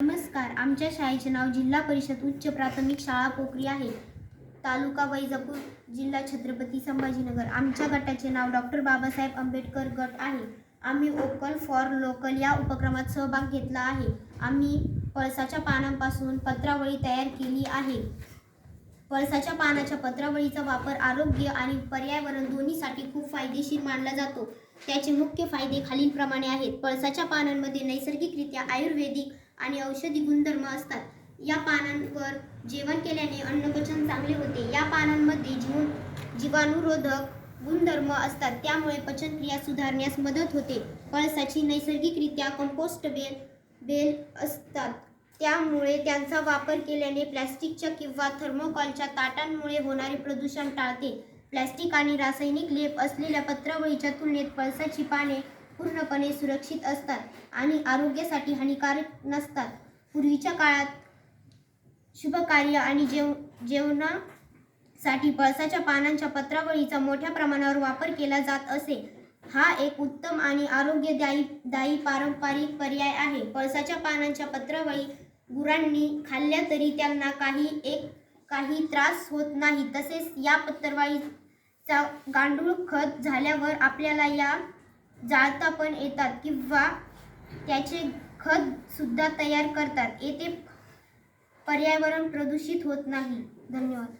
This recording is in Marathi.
नमस्कार. आमच्या शाळेचे नाव जिल्हा परिषद उच्च प्राथमिक शाळा पोखरी आहे. तालुका वैजापूर जिल्हा छत्रपती संभाजीनगर. आमच्या गटाचे नाव डॉक्टर बाबासाहेब आंबेडकर गट आहे. आम्ही ओकल फॉर लोकल या उपक्रमात सहभाग घेतला आहे. आम्ही पळसाच्या पानांपासून पत्रावळी तयार केली आहे. पळसाच्या पानाच्या पत्रावळीचा वापर आरोग्य आणि पर्यावरण दोन्हीसाठी खूप फायदेशीर मानला जातो. त्याचे मुख्य फायदे खालीलप्रमाणे आहेत. पळसाच्या पानांमध्ये नैसर्गिकरित्या आयुर्वेदिक आणि औषधी गुणधर्म असतात. या पानांवर जेवण केल्याने अन्नपचन चांगले होते. या पानांमध्ये जीवन जीवाणुरोधक गुणधर्म असतात. त्यामुळे पचनक्रिया सुधारण्यास मदत होते. पळसाची नैसर्गिकरित्या कंपोस्ट बेल बेल असतात. त्यामुळे त्यांचा वापर केल्याने प्लॅस्टिकच्या किंवा थर्मोकॉलच्या ताटांमुळे होणारे प्रदूषण टाळते. प्लॅस्टिक आणि रासायनिक लेप असलेल्या पत्रावळीच्या तुलनेत पळसाची पाने पूर्णपणे सुरक्षित असतात आणि आरोग्यासाठी हानिकारक नसतात. पूर्वीच्या काळात शुभकार्य आणि जेव जेवणासाठी पळसाच्या पानांच्या पत्रावळीचा मोठ्या प्रमाणावर वापर केला जात असे. हा एक उत्तम आणि आरोग्यदायी दायी पारंपरिक पर्याय आहे. पळसाच्या पानांच्या पत्रावळी गुरांनी खाल्ल्या तरी त्यांना काही एक काही त्रास होत नाही. तसेच या पत्रावळीचा गांडूळ खत झाल्यावर आपल्याला या जाळता पण येतात किंवा त्याचे खत सुद्धा तयार करतात. येथे पर्यावरण प्रदूषित होत नाही. धन्यवाद.